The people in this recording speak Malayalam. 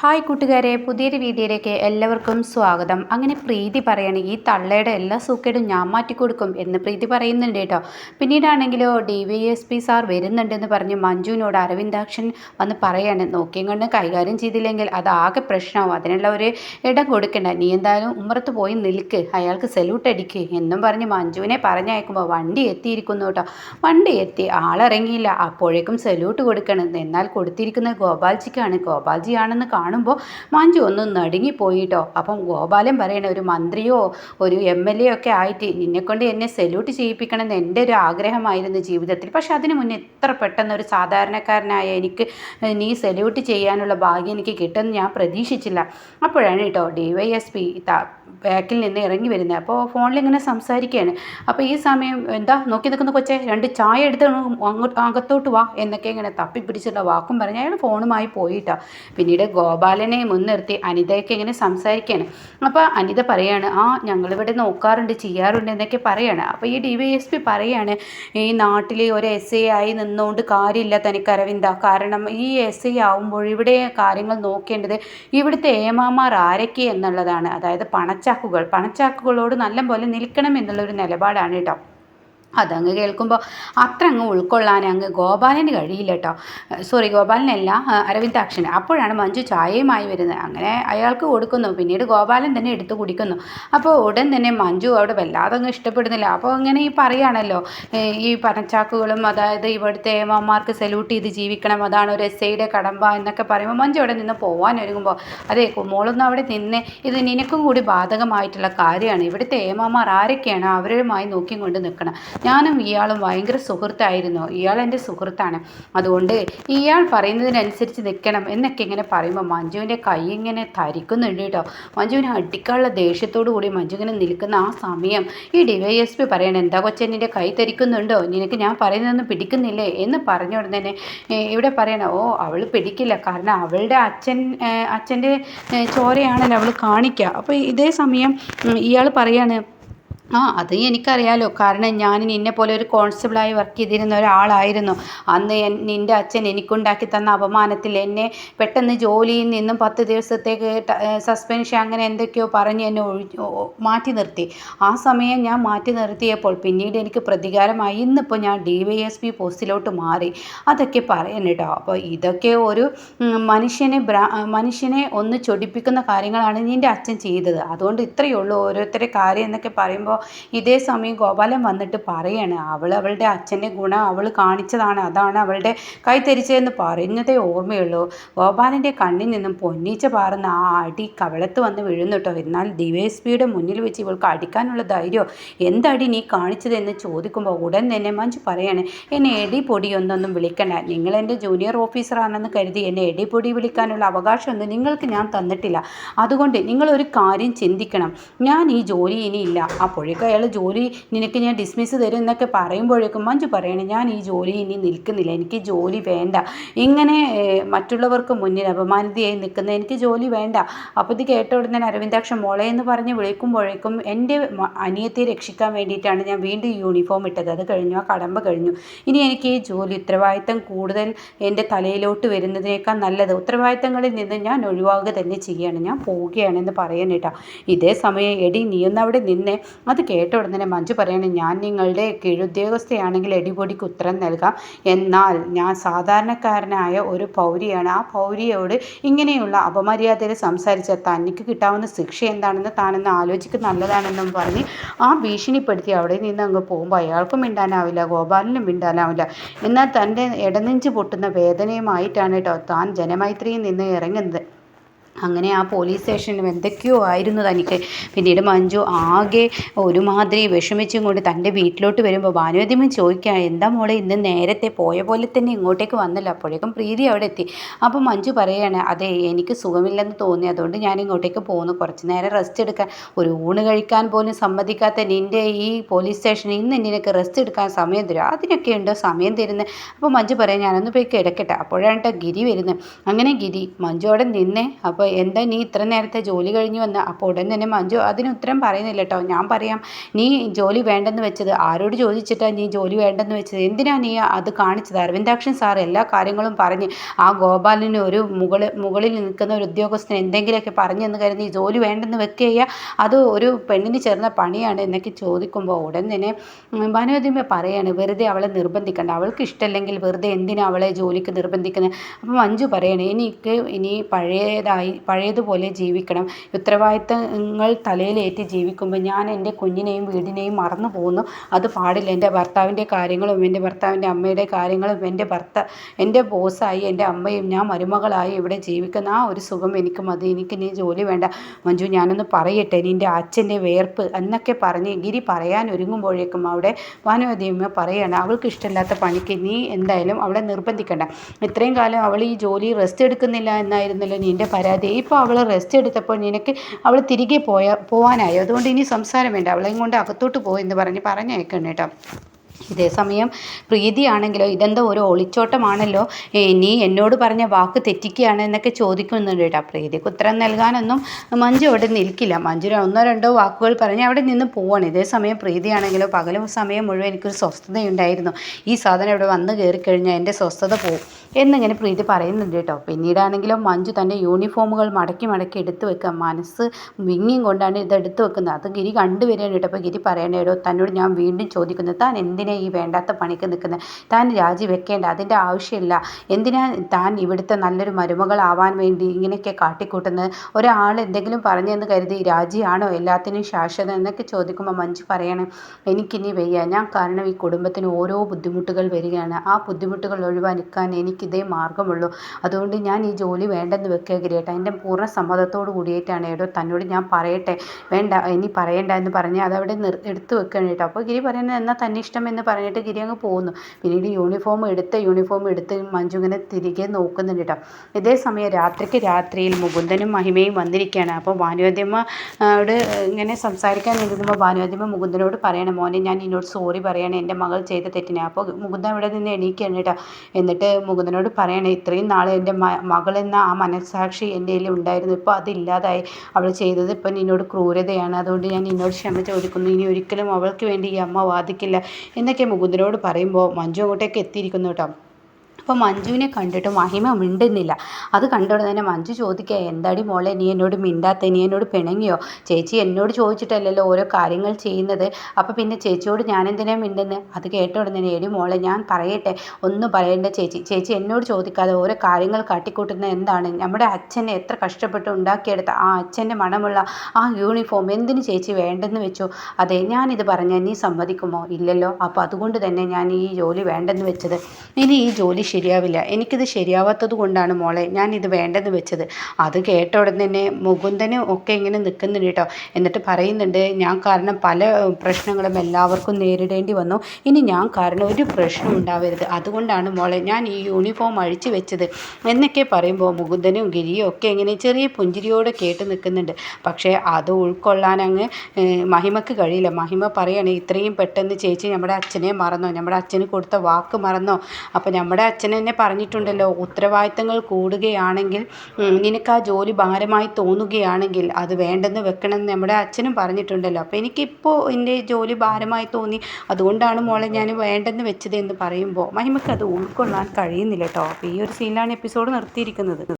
ഹായ് കൂട്ടുകാരെ പുതിയൊരു വീഡിയോയിലേക്ക് എല്ലാവർക്കും സ്വാഗതം. അങ്ങനെ പ്രീതി പറയുകയാണ് ഈ തള്ളയുടെ എല്ലാ സൂക്കേടും ഞാൻ മാറ്റിക്കൊടുക്കും എന്ന് പ്രീതി പറയുന്നുണ്ട് കേട്ടോ. പിന്നീടാണെങ്കിലോ D Y S P sir വരുന്നുണ്ടെന്ന് പറഞ്ഞ് മഞ്ജുവിനോട് അരവിന്ദാക്ഷൻ വന്ന് പറയാണ് നോക്കിയും കൊണ്ട് കൈകാര്യം ചെയ്തില്ലെങ്കിൽ അത് ആകെ പ്രശ്നമാവും. അതിനുള്ള ഒരു ഇടം കൊടുക്കണ്ട. നീ എന്തായാലും ഉമ്മറത്ത് പോയി നിൽക്ക്. അയാൾക്ക് സല്യൂട്ട് അടിക്ക് എന്നും പറഞ്ഞ് മഞ്ജുവിനെ പറഞ്ഞയക്കുമ്പോൾ വണ്ടി എത്തിയിരിക്കുന്നു കേട്ടോ. വണ്ടി എത്തി. ആളിറങ്ങിയില്ല. അപ്പോഴേക്കും സല്യൂട്ട് കൊടുക്കണം. എന്നാൽ കൊടുത്തിരിക്കുന്നത് ഗോപാൽജിക്കാണ്. ഗോപാൽജി ആണെന്ന് കാണുമ്പോൾ മഞ്ജു ഒന്ന് നടുങ്ങിപ്പോയിട്ടോ അപ്പം ഗോപാലൻ പറയണ ഒരു മന്ത്രിയോ ഒരു എം എൽ എ ഒക്കെ ആയിട്ട് നിന്നെക്കൊണ്ട് എന്നെ സെല്യൂട്ട് ചെയ്യിപ്പിക്കണം എന്ന് എന്റെ ഒരു ആഗ്രഹമായിരുന്നു ജീവിതത്തിൽ. പക്ഷെ അതിന് മുന്നേ എത്ര പെട്ടെന്ന് ഒരു സാധാരണക്കാരനായ എനിക്ക് നീ സെല്യൂട്ട് ചെയ്യാനുള്ള ഭാഗ്യം എനിക്ക് കിട്ടുമെന്ന് ഞാൻ പ്രതീക്ഷിച്ചില്ല. അപ്പോഴാണ് കേട്ടോ ഡി വൈ എസ് പി ബാക്കിൽ നിന്ന് ഇറങ്ങി വരുന്നത്. അപ്പോൾ ഫോണിൽ ഇങ്ങനെ സംസാരിക്കുകയാണ്. അപ്പോൾ ഈ സമയം എന്താ നോക്കി നിൽക്കുന്ന കൊച്ചെ രണ്ട് ചായ എടുത്ത് അങ്ങോട്ട് അകത്തോട്ട് വാ എന്നൊക്കെ ഇങ്ങനെ തപ്പിപ്പിടിച്ചുള്ള വാക്കും പറഞ്ഞ് അയാൾ ഫോണുമായി പോയിട്ടാണ് പിന്നീട് ഗോപാലനെ മുൻനിർത്തി അനിതയൊക്കെ ഇങ്ങനെ സംസാരിക്കുകയാണ് അപ്പോൾ അനിത പറയാണ് ആ ഞങ്ങളിവിടെ നോക്കാറുണ്ട് ചെയ്യാറുണ്ട് എന്നൊക്കെ പറയാണ്. അപ്പോൾ ഈ ഡി വൈ എസ് പി പറയാണ് ഈ നാട്ടിൽ ഒരു എസ് ഐ ആയി നിന്നുകൊണ്ട് കാര്യമില്ല തനിക്ക് അരവിന്ദ. കാരണം ഈ എസ് ഐ ആവുമ്പോൾ ഇവിടെ കാര്യങ്ങൾ നോക്കേണ്ടത് ഇവിടുത്തെ ഏമാമാർ ആരൊക്കെ എന്നുള്ളതാണ്. അതായത് പണച്ചാക്കുകൾ. പണച്ചാക്കുകളോട് നല്ല പോലെ നിൽക്കണം എന്നുള്ളൊരു നിലപാടാണ് കേട്ടോ അതങ്ങ് കേൾക്കുമ്പോൾ അത്ര അങ്ങ് ഉൾക്കൊള്ളാൻ അങ്ങ് ഗോപാലന് കഴിയില്ല കേട്ടോ സോറി ഗോപാലനല്ല അരവിന്ദാക്ഷന്. അപ്പോഴാണ് മഞ്ജു ചായയുമായി വരുന്നത്. അങ്ങനെ അയാൾക്ക് കൊടുക്കുന്നു. പിന്നീട് ഗോപാലൻ തന്നെ എടുത്തു കുടിക്കുന്നു. അപ്പോൾ ഉടൻ തന്നെ മഞ്ജു അവിടെ വല്ലാതെ അങ്ങ് ഇഷ്ടപ്പെടുന്നില്ല. അപ്പോൾ അങ്ങനെ ഈ പറയുകയാണല്ലോ ഈ പനച്ചാക്കുകളും അതായത് ഇവിടുത്തെ ഏമാർക്ക് സല്യൂട്ട് ചെയ്ത് ജീവിക്കണം അതാണ് ഒരു എസ് ഐയുടെ കടമ്പ എന്നൊക്കെ പറയുമ്പോൾ മഞ്ജു അവിടെ നിന്ന് പോകാൻ ഒരുങ്ങുമ്പോൾ അതെ മോളൊന്നും അവിടെ നിന്ന് ഇത് നിനക്കും കൂടി ബാധകമായിട്ടുള്ള കാര്യമാണ്. ഇവിടുത്തെ ഏമാർ ആരൊക്കെയാണ് അവരുമായി നോക്കിക്കൊണ്ട് നിൽക്കണം? ഞാനും ഇയാളും ഭയങ്കര സുഹൃത്തായിരുന്നു. ഇയാൾ എന്റെ സുഹൃത്താണ്. അതുകൊണ്ട് ഇയാൾ പറയുന്നതിനനുസരിച്ച് നിൽക്കണം എന്നൊക്കെ ഇങ്ങനെ പറയുമ്പോൾ മഞ്ജുവിന്റെ കൈ ഇങ്ങനെ ധരിക്കുന്നുണ്ട് കേട്ടോ. മഞ്ജുവിനെ അടിക്കാനുള്ള ദേഷ്യത്തോടു കൂടി മഞ്ജു ഇങ്ങനെ നിൽക്കുന്ന ആ സമയം ഈ ഡി വൈ എസ് പി പറയണം എന്താ കൊച്ചെന്നിന്റെ കൈ തരിക്കുന്നുണ്ടോ? നിനക്ക് ഞാൻ പറയുന്നതൊന്നും പിടിക്കുന്നില്ലേ? എന്ന് പറഞ്ഞ ഉടനെ ഇവിടെ പറയണം ഓ അവൾ പിടിക്കില്ല. കാരണം അവളുടെ അച്ഛൻ അച്ഛന്റെ ചോരയാണല്ലോ അവൾ കാണിക്കുക. അപ്പോൾ ഇതേ സമയം ഇയാൾ പറയാണ് ആ അത് എനിക്കറിയാലോ. കാരണം ഞാൻ നിന്നെ പോലെ ഒരു കോൺസ്റ്റബിളായി വർക്ക് ചെയ്തിരുന്ന ഒരാളായിരുന്നു. അന്ന് എൻ നിന്റെ അച്ഛൻ എനിക്കുണ്ടാക്കി തന്ന അപമാനത്തിൽ എന്നെ പെട്ടെന്ന് ജോലിയിൽ നിന്നും പത്ത് ദിവസത്തേക്ക് സസ്പെൻഷൻ അങ്ങനെ എന്തൊക്കെയോ പറഞ്ഞ് എന്നെ മാറ്റി നിർത്തി. ആ സമയം ഞാൻ മാറ്റി നിർത്തിയപ്പോൾ പിന്നീട് എനിക്ക് പ്രതികാരമായി ഇന്നിപ്പോൾ ഞാൻ ഡി വൈ എസ് പി പോസ്റ്റിലോട്ട് മാറി. അതൊക്കെ പറയാൻ കേട്ടോ അപ്പോൾ ഇതൊക്കെ ഒരു മനുഷ്യനെ മനുഷ്യനെ ഒന്ന് ചൊടിപ്പിക്കുന്ന കാര്യങ്ങളാണ് നിന്റെ അച്ഛൻ ചെയ്തത്. അതുകൊണ്ട് ഇത്രയേ ഉള്ളൂ ഓരോരുത്തരുടെ കാര്യം എന്നൊക്കെ പറയുമ്പോൾ ഇതേ സമയം ഗോപാലൻ വന്നിട്ട് പറയാണ് അവൾ അവളുടെ അച്ഛന്റെ ഗുണം അവൾ കാണിച്ചതാണ് അതാണ് അവളുടെ കൈ തിരിച്ചതെന്ന് പറഞ്ഞതേ ഓർമ്മയുള്ളൂ. ഗോപാലന്റെ കണ്ണിൽ നിന്നും പൊന്നീച്ച പാറുന്ന ആ അടി കവളത്ത് വന്ന് വീഴുന്നു കേട്ടോ എന്നാൽ ഡി വൈ പിയുടെ മുന്നിൽ വെച്ച് ഇവൾക്ക് അടിക്കാനുള്ള ധൈര്യം? എന്തടി നീ കാണിച്ചതെന്ന് ചോദിക്കുമ്പോൾ ഉടൻ തന്നെ മഞ്ജു പറയാണ് എന്നെ എടി പൊടി ഒന്നൊന്നും വിളിക്കണ്ട. നിങ്ങൾ എന്റെ ജൂനിയർ ഓഫീസറാണെന്ന് കരുതി എന്നെ എടി പൊടി വിളിക്കാനുള്ള അവകാശമൊന്നും നിങ്ങൾക്ക് ഞാൻ തന്നിട്ടില്ല. അതുകൊണ്ട് നിങ്ങളൊരു കാര്യം ചിന്തിക്കണം. ഞാൻ ഈ ജോലി ഇനിയില്ല. അപ്പോൾ അപ്പോഴേക്കും അയാൾ ജോലി നിനക്ക് ഞാൻ ഡിസ്മിസ് തരും എന്നൊക്കെ പറയുമ്പോഴേക്കും മഞ്ജു പറയണേ ഞാൻ ഈ ജോലി ഇനി നിൽക്കുന്നില്ല എനിക്ക് ജോലി വേണ്ട. ഇങ്ങനെ മറ്റുള്ളവർക്ക് മുന്നിൽ അപമാനിതയായി നിൽക്കുന്ന എനിക്ക് ജോലി വേണ്ട. അപ്പോൾ ഇത് കേട്ട ഉടനെ അരവിന്ദാക്ഷൻ മോളെ എന്ന് പറഞ്ഞ് വിളിക്കുമ്പോഴേക്കും എന്റെ അനിയത്തെ രക്ഷിക്കാൻ വേണ്ടിയിട്ടാണ് ഞാൻ വീണ്ടും യൂണിഫോം ഇട്ടത്. അത് കഴിഞ്ഞു ആ കടമ്പ കഴിഞ്ഞു. ഇനി എനിക്ക് ഈ ജോലി ഉത്തരവാദിത്തം കൂടുതൽ എന്റെ തലയിലോട്ട് വരുന്നതിനേക്കാൾ നല്ലത് ഉത്തരവാദിത്തങ്ങളിൽ നിന്ന് ഞാൻ ഒഴിവാകുക തന്നെ ചെയ്യുകയാണ് ഞാൻ പോവുകയാണെന്ന് പറയാനിട്ടാ ഇതേ സമയം എടി നീ നീയൊന്നവിടെ നിന്നെ. അത് കേട്ട ഉടനെ മഞ്ജു പറയണേ ഞാൻ നിങ്ങളുടെ കീഴുദ്യോഗസ്ഥയാണെങ്കിൽ എടിപൊടിക്ക് ഉത്തരം നൽകാം. എന്നാൽ ഞാൻ സാധാരണക്കാരനായ ഒരു പൗരിയാണ്. ആ പൗരിയോട് ഇങ്ങനെയുള്ള അപമര്യാദയിൽ സംസാരിച്ച തനിക്ക് കിട്ടാവുന്ന ശിക്ഷ എന്താണെന്ന് താനെന്ന് ആലോചിക്ക്. നല്ലതാണെന്നും പറഞ്ഞ് ആ ഭീഷണിപ്പെടുത്തി അവിടെ നിന്ന് അങ്ങ് പോകുമ്പോൾ അയാൾക്കും മിണ്ടാനാവില്ല ഗോപാലിനും മിണ്ടാനാവില്ല. എന്നാൽ തന്റെ ഇടനെഞ്ച് പൊട്ടുന്ന വേദനയുമായിട്ടാണ് കേട്ടോ താൻ ജനമൈത്രിയിൽ നിന്ന് ഇറങ്ങുന്നത്. അങ്ങനെ ആ പോലീസ് സ്റ്റേഷനിലും എന്തൊക്കെയോ ആയിരുന്നു തനിക്ക്. പിന്നീട് മഞ്ജു ആകെ ഒരുമാതിരി വിഷമിച്ചും കൊണ്ട് തന്റെ വീട്ടിലോട്ട് വരുമ്പോൾ ഭാനുവദ്യമൻ ചോദിക്കുക എന്താ മോളെ ഇന്ന് നേരത്തെ പോയ പോലെ തന്നെ ഇങ്ങോട്ടേക്ക് വന്നല്ലോ. അപ്പോഴേക്കും പ്രീതി അവിടെ എത്തി. അപ്പോൾ മഞ്ജു പറയുകയാണ് അതെ എനിക്ക് സുഖമില്ലെന്ന് തോന്നി. അതുകൊണ്ട് ഞാൻ ഇങ്ങോട്ടേക്ക് പോകുന്നു കുറച്ച് നേരം റെസ്റ്റ് എടുക്കാൻ. ഒരു ഊണ് കഴിക്കാൻ പോലും സമ്മതിക്കാത്ത നിന്റെ ഈ പോലീസ് സ്റ്റേഷനിൽ ഇന്ന് നിനക്ക് റെസ്റ്റ് എടുക്കാൻ സമയം തരും. അതിനൊക്കെ ഉണ്ടോ? സമയം തരുന്നത് അപ്പോൾ മഞ്ജു പറയാം ഞാനൊന്ന് പോയി കിടക്കട്ടെ. അപ്പോഴാണ് ഗിരി വരുന്നത്. അങ്ങനെ ഗിരി മഞ്ജു അവിടെ നിന്നേ. അപ്പോൾ എന്താ നീ ഇത്ര നേരത്തെ ജോലി കഴിഞ്ഞ് വന്ന്? അപ്പോൾ ഉടൻ തന്നെ മഞ്ജു അതിന് ഉത്തരം പറയുന്നില്ല കേട്ടോ ഞാൻ പറയാം നീ ജോലി വേണ്ടെന്ന് വെച്ചത് ആരോട് ചോദിച്ചിട്ടാണ് നീ ജോലി വേണ്ടെന്ന് വെച്ചത്? എന്തിനാ നീ അത് കാണിച്ചത്? അരവിന്ദാക്ഷൻ സാർ എല്ലാ കാര്യങ്ങളും പറഞ്ഞ് ആ ഗോപാലിന് ഒരു മുകളിൽ മുകളിൽ നിൽക്കുന്ന ഒരു ഉദ്യോഗസ്ഥൻ എന്തെങ്കിലുമൊക്കെ പറഞ്ഞെന്ന് കരുതി ജോലി വേണ്ടെന്ന് വെക്കുക അത് ഒരു പെണ്ണിന് ചേർന്ന പണിയാണ് എന്നൊക്കെ ചോദിക്കുമ്പോൾ ഉടൻ തന്നെ ഭാനുവതിമ പറയാണ് വെറുതെ അവളെ നിർബന്ധിക്കണ്ട. അവൾക്ക് ഇഷ്ടമല്ലെങ്കിൽ വെറുതെ എന്തിനാ അവളെ ജോലിക്ക് നിർബന്ധിക്കുന്നത് അപ്പം മഞ്ജു പറയണേ എനിക്ക് ഇനി പഴയതായി പഴയതുപോലെ ജീവിക്കണം. ഉത്തരവാദിത്തങ്ങൾ തലയിലേറ്റി ജീവിക്കുമ്പോൾ ഞാൻ എന്റെ കുഞ്ഞിനെയും വീടിനെയും മറന്നു പോകുന്നു അത് പാടില്ല. എന്റെ ഭർത്താവിന്റെ കാര്യങ്ങളും എന്റെ ഭർത്താവിന്റെ അമ്മയുടെ കാര്യങ്ങളും എന്റെ ഭർത്ത എന്റെ ബോസായി എന്റെ അമ്മയും ഞാൻ മരുമകളായി ഇവിടെ ജീവിക്കുന്ന ആ ഒരു സുഖം എനിക്ക് മതി എനിക്ക് നീ ജോലി വേണ്ട. മഞ്ജു ഞാനൊന്ന് പറയട്ടെ. നിന്റെ അച്ഛന്റെ വേർപ്പ് എന്നൊക്കെ പറഞ്ഞ് ഗിരി പറയാൻ ഒരുങ്ങുമ്പോഴേക്കും അവിടെ ഭാനുവതിയമ്മ പറയാണ് അവൾക്ക് ഇഷ്ടമില്ലാത്ത പണിക്ക് നീ എന്തായാലും അവളെ നിർബന്ധിക്കണ്ട. ഇത്രയും കാലം അവൾ ഈ ജോലി റെസ്റ്റ് എടുക്കുന്നില്ല എന്നായിരുന്നല്ലോ നിന്റെ പരാതി. ഇപ്പോൾ അവൾ റെസ്റ്റ് എടുത്തപ്പോൾ നിനക്ക് അവൾ തിരികെ പോയ പോവാനായി? അതുകൊണ്ട് ഇനി സംസാരം വേണ്ട. അവളെയും കൊണ്ട് അകത്തോട്ട് പോയെന്ന് പറഞ്ഞ് പറഞ്ഞയക്കണം കേട്ടോ ഇതേ സമയം പ്രീതിയാണെങ്കിലോ ഇതെന്തോ ഒരു ഒളിച്ചോട്ടമാണല്ലോ നീ എന്നോട് പറഞ്ഞ വാക്ക് തെറ്റിക്കുകയാണ് എന്നൊക്കെ ചോദിക്കുന്നുണ്ട് കേട്ടോ. പ്രീതിക്ക് ഉത്തരം നൽകാനൊന്നും മഞ്ജു അവിടെ നിൽക്കില്ല. മഞ്ജു ഒന്നോ രണ്ടോ വാക്കുകൾ പറഞ്ഞ് അവിടെ നിന്ന് പോവാണ്. ഇതേ സമയം പ്രീതിയാണെങ്കിലോ പകലും സമയം മുഴുവൻ എനിക്കൊരു സ്വസ്ഥതയുണ്ടായിരുന്നു. ഈ സാധനം ഇവിടെ വന്ന് കയറിക്കഴിഞ്ഞാൽ എന്റെ സ്വസ്ഥത പോകും എന്നിങ്ങനെ പ്രീതി പറയുന്നുണ്ട് കേട്ടോ. പിന്നീടാണെങ്കിലോ മഞ്ജു തന്റെ യൂണിഫോമുകൾ മടക്കി മടക്കി എടുത്തു വെക്കുക. മനസ്സ് വിങ്ങിയും കൊണ്ടാണ് ഇത് എടുത്തു വെക്കുന്നത്. അത് ഗിരി കണ്ടുവരികയാണ് കേട്ടോ. അപ്പോൾ ഗിരി പറയണേടോ തന്നോട് ഞാൻ വീണ്ടും ചോദിക്കുന്നത് താൻ എന്തിനാ ഈ വേണ്ടാത്ത പണിക്ക് നിൽക്കുന്നത്? താൻ രാജിവെക്കേണ്ട അതിന്റെ ആവശ്യമില്ല. എന്തിനാ താൻ ഇവിടുത്തെ നല്ലൊരു മരുമകളാവാൻ വേണ്ടി ഇങ്ങനെയൊക്കെ കാട്ടിക്കൂട്ടുന്നത്? ഒരാൾ എന്തെങ്കിലും പറഞ്ഞെന്ന് കരുതി രാജിയാണോ എല്ലാത്തിനും ശാശ്വതം എന്നൊക്കെ ചോദിക്കുമ്പോൾ മഞ്ജു പറയണം എനിക്കിനി വയ്യ. ഞാൻ കാരണം ഈ കുടുംബത്തിന് ഓരോ ബുദ്ധിമുട്ടുകൾ വരികയാണ്. ആ ബുദ്ധിമുട്ടുകൾ ഒഴിവാക്കാൻ എനിക്കിതേ മാർഗമുള്ളൂ. അതുകൊണ്ട് ഞാൻ ഈ ജോലി വേണ്ടെന്ന് വെക്കുക ഗിരിയേട്ട. എന്റെ പൂർണ സമ്മതത്തോട് കൂടിയിട്ടാണ്. ഏടോ തന്നോട് ഞാൻ പറയട്ടെ. വേണ്ട ഇനി പറയണ്ട എന്ന് പറഞ്ഞ് അതവിടെ നിർ എടുത്തു വെക്കുകയാണ് കേട്ടോ. അപ്പോൾ ഗിരി പറയുന്നത് എന്നാൽ തന്നെ ഇഷ്ടം എന്ന് പറഞ്ഞിട്ട് ഗിരി അങ്ങ് പോകുന്നു. പിന്നീട് യൂണിഫോം എടുത്ത് യൂണിഫോം എടുത്ത് മഞ്ജു ഇങ്ങനെ തിരികെ നോക്കുന്നുണ്ട് കേട്ടോ ഇതേ സമയം രാത്രിക്ക് രാത്രിയിൽ മുകുന്ദനും മഹിമയും വന്നിരിക്കുകയാണ്. അപ്പോൾ ഭാനുവദ്യമ്മയോട് ഇങ്ങനെ സംസാരിക്കാൻ നിൽക്കുമ്പോൾ ഭാനുവദ്യമ്മ മുകുന്ദനോട് പറയണം മോനെ ഞാൻ നിന്നോട് സോറി പറയണം. എന്റെ മകൾ ചെയ്ത തെറ്റിനെ. അപ്പോൾ മുകുന്ദൻ ഇവിടെ നിന്ന് എണീക്കുകയാണ് കേട്ടോ എന്നിട്ട് മുകുന്ദനോട് പറയണേ ഇത്രയും നാൾ എന്റെ മകൾ എന്ന ആ മനസ്സാക്ഷി എന്റെ ഉണ്ടായിരുന്നു. ഇപ്പോൾ അതില്ലാതായി അവൾ ചെയ്തത് ഇപ്പം നിന്നോട് ക്രൂരതയാണ്. അതുകൊണ്ട് ഞാൻ നിന്നോട് ക്ഷമ ചോദിക്കുന്നു. ഇനി ഒരിക്കലും അവൾക്ക് വേണ്ടി ഈ അമ്മ വാദിക്കില്ല. എന്നൊക്കെ മുകുന്ദനോട് പറയുമ്പോൾ മഞ്ജു അങ്ങോട്ടേക്ക് എത്തിയിരിക്കുന്നു കേട്ടോ. അപ്പോൾ മഞ്ജുവിനെ കണ്ടിട്ട് മഹിമ മിണ്ടുന്നില്ല. അത് കണ്ടോടെ തന്നെ മഞ്ജു ചോദിക്കുക എന്താടി മോളെ നീ എന്നോട് മിണ്ടാത്ത നീ എന്നോട് പിണങ്ങിയോ? ചേച്ചി എന്നോട് ചോദിച്ചിട്ടല്ലല്ലോ ഓരോ കാര്യങ്ങൾ ചെയ്യുന്നത്. അപ്പോൾ പിന്നെ ചേച്ചിയോട് ഞാൻ എന്തിനാ മിണ്ടുന്നത് അത് കേട്ട ഉടനെ എടി മോളെ ഞാൻ പറയട്ടെ ഒന്നും പറയേണ്ട ചേച്ചി. ചേച്ചി എന്നോട് ചോദിക്കാതെ ഓരോ കാര്യങ്ങൾ കാട്ടിക്കൂട്ടുന്നത് എന്താണ്? നമ്മുടെ അച്ഛനെ എത്ര കഷ്ടപ്പെട്ട് ഉണ്ടാക്കിയെടുത്ത ആ അച്ഛന്റെ മണമുള്ള ആ യൂണിഫോം എന്തിന് ചേച്ചി വേണ്ടെന്ന് വെച്ചു? അതെ ഞാനിത് പറഞ്ഞാൽ നീ സമ്മതിക്കുമോ? ഇല്ലല്ലോ അപ്പോൾ അതുകൊണ്ട് തന്നെ ഞാൻ ഈ ജോലി വേണ്ടെന്ന് വെച്ചത്. ഇനി ഈ ജോലി ശരിയാവില്ല. എനിക്കിത് ശരിയാവാത്തത് കൊണ്ടാണ് മോളെ ഞാൻ ഇത് വേണ്ടെന്ന് വെച്ചത്. അത് കേട്ട ഉടൻ തന്നെ മുകുന്ദനും ഒക്കെ ഇങ്ങനെ നിൽക്കുന്നുണ്ട് കേട്ടോ. എന്നിട്ട് പറയുന്നുണ്ട് ഞാൻ കാരണം പല പ്രശ്നങ്ങളും എല്ലാവർക്കും നേരിടേണ്ടി വന്നു. ഇനി ഞാൻ കാരണം ഒരു പ്രശ്നം ഉണ്ടാവരുത്. അതുകൊണ്ടാണ് മോളെ ഞാൻ ഈ യൂണിഫോം അഴിച്ചു വെച്ചത്. എന്നൊക്കെ പറയുമ്പോൾ മുകുന്ദനും ഗിരിയും ഒക്കെ ഇങ്ങനെ ചെറിയ പുഞ്ചിരിയോടെ കേട്ട് നിൽക്കുന്നുണ്ട് പക്ഷേ അത് ഉൾക്കൊള്ളാൻ അങ്ങ് മഹിമക്ക് കഴിയില്ല. മഹിമ പറയാണ് ഇത്രയും പെട്ടെന്ന് ചേച്ചി നമ്മുടെ അച്ഛനെ മറന്നോ? നമ്മുടെ അച്ഛന് കൊടുത്ത വാക്ക് മറന്നോ? അപ്പോൾ നമ്മുടെ അച്ഛൻ തന്നെ പറഞ്ഞിട്ടുണ്ടല്ലോ ഉത്തരവാദിത്തങ്ങൾ കൂടുകയാണെങ്കിൽ നിനക്ക് ആ ജോലി ഭാരമായി തോന്നുകയാണെങ്കിൽ അത് വേണ്ടെന്ന് വെക്കണമെന്ന് നമ്മുടെ അച്ഛനും പറഞ്ഞിട്ടുണ്ടല്ലോ. അപ്പോൾ എനിക്കിപ്പോൾ എന്റെ ജോലി ഭാരമായി തോന്നി അതുകൊണ്ടാണ് മോളെ ഞാൻ വേണ്ടെന്ന് വെച്ചത് എന്ന് പറയുമ്പോൾ മഹിമയ്ക്ക് അത് ഉൾക്കൊള്ളാൻ കഴിയുന്നില്ല കേട്ടോ. അപ്പോൾ ഈ ഒരു സീനിലാണ് എപ്പിസോഡ് നിർത്തിയിരിക്കുന്നത്.